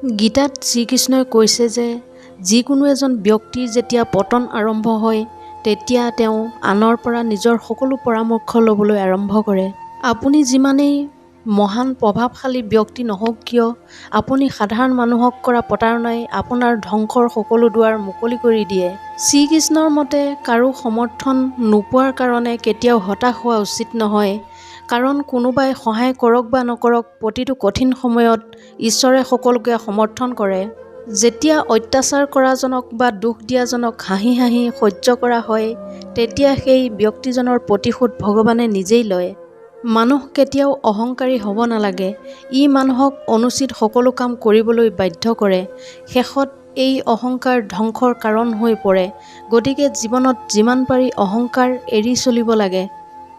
গীতাত শ্ৰীকৃষ্ণই কৈছে যে যিকোনো এজন ব্যক্তিৰ যেতিয়া পতন আৰম্ভ হয় তেতিয়া তেওঁ আনৰ পৰা নিজৰ সকলো পৰামৰ্শ ল'বলৈ আৰম্ভ কৰে। আপুনি যিমানেই মহান প্ৰভাৱশালী ব্যক্তি নহওক কিয় আপুনি সাধাৰণ মানুহক কৰা প্ৰতাৰণাই আপোনাৰ ধ্বংসৰ সকলো দুৱাৰ মুকলি কৰি দিয়ে। শ্ৰীকৃষ্ণৰ মতে কাৰো সমৰ্থন নোপোৱাৰ কাৰণে কেতিয়াও হতাশ হোৱা উচিত নহয়। কাৰণ কোনোবাই সহায় কৰক বা নকৰক প্ৰতিটো কঠিন সময়ত ঈশ্বৰে সকলোকে সমৰ্থন কৰে। যেতিয়া অত্যাচাৰ কৰাজনক বা দুখ দিয়াজনক হাঁহি হাঁহি সহ্য কৰা হয় তেতিয়া সেই ব্যক্তিজনৰ প্ৰতিশোধ ভগৱানে নিজেই লয়। মানুহ কেতিয়াও অহংকাৰী হ'ব নালাগে। ই মানুহক অনুচিত সকলো কাম কৰিবলৈ বাধ্য কৰে। শেষত এই অহংকাৰ ধ্বংসৰ কাৰণ হৈ পৰে। গতিকে জীৱনত যিমান পাৰি অহংকাৰ এৰি চলিব লাগে।